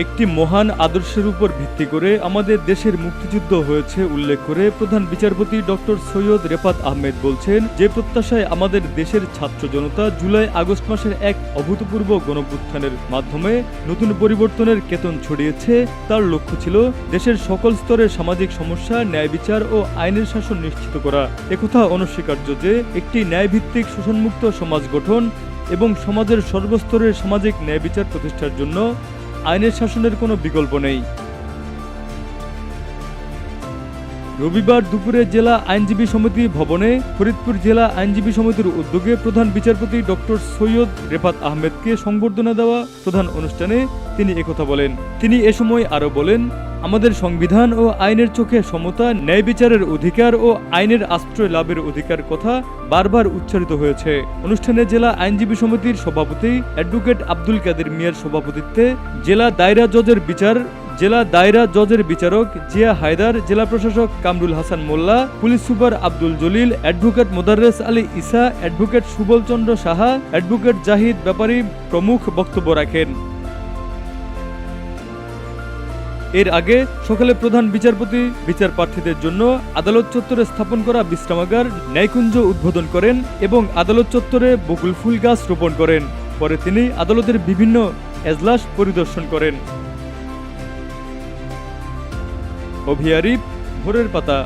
একটি মহান আদর্শের উপর ভিত্তি করে আমাদের দেশের মুক্তিযুদ্ধ হয়েছে উল্লেখ করে প্রধান বিচারপতি ডক্টর সৈয়দ রেফাত আহমেদ বলছেন, যে প্রত্যাশায় আমাদের দেশের ছাত্র জনতা জুলাই আগস্ট মাসের এক অভূতপূর্ব গণপুত্থানের মাধ্যমে নতুন পরিবর্তনের কেতন ছড়িয়েছে, তার লক্ষ্য ছিল দেশের সকল স্তরের সামাজিক সমস্যা, ন্যায় বিচার ও আইনের শাসন নিশ্চিত করা। একথা অনস্বীকার্য যে একটি ন্যায়ভিত্তিক শোষণমুক্ত সমাজ গঠন এবং সমাজের সর্বস্তরের সামাজিক ন্যায় বিচার প্রতিষ্ঠার জন্য আইনের শাসনের কোনো বিকল্প নেই। রবিবার দুপুরে জেলা আইনজীবী সমিতি ভবনে ফরিদপুর জেলা আইনজীবী সমিতির উদ্যোগে প্রধান বিচারপতি ডক্টর সৈয়দ রেফাত আহমেদকে সংবর্ধনা দেওয়া প্রধান অনুষ্ঠানে তিনি একথা বলেন। তিনি এ সময় আরও বলেন, আমাদের সংবিধান ও আইনের চোখে সমতা, ন্যায় বিচারের অধিকার ও আইনের আশ্রয় লাভের অধিকার কথা বারবার উচ্চারিত হয়েছে। অনুষ্ঠানে জেলা আইনজীবী সমিতির সভাপতি অ্যাডভোকেট আব্দুল কাদের মিয়ার সভাপতিত্বে জেলা দায়রা জজের বিচার জেলা দায়রা জজের বিচারক জিয়া হায়দার, জেলা প্রশাসক Kamrul Hasan Molla, police super Abdul Jalil, advocate Modarres Ali Isa advocate Subal Chandra Saha, advocate Zahid Bepari প্রমুখ বক্তব্য রাখেন। এর আগে সকালে প্রধান বিচারপতি, বিচার প্রার্থীদের জন্য আদালত চত্বরে স্থাপন করা বিশ্রামাগার ন্যায়কুঞ্জ উদ্বোধন করেন এবং আদালত চত্বরে বকুল ফুল গাছ রোপণ করেন। পরে তিনি আদালতের বিভিন্ন এজলাস পরিদর্শন করেন। অভিয়ারিফ ভোরের পাতা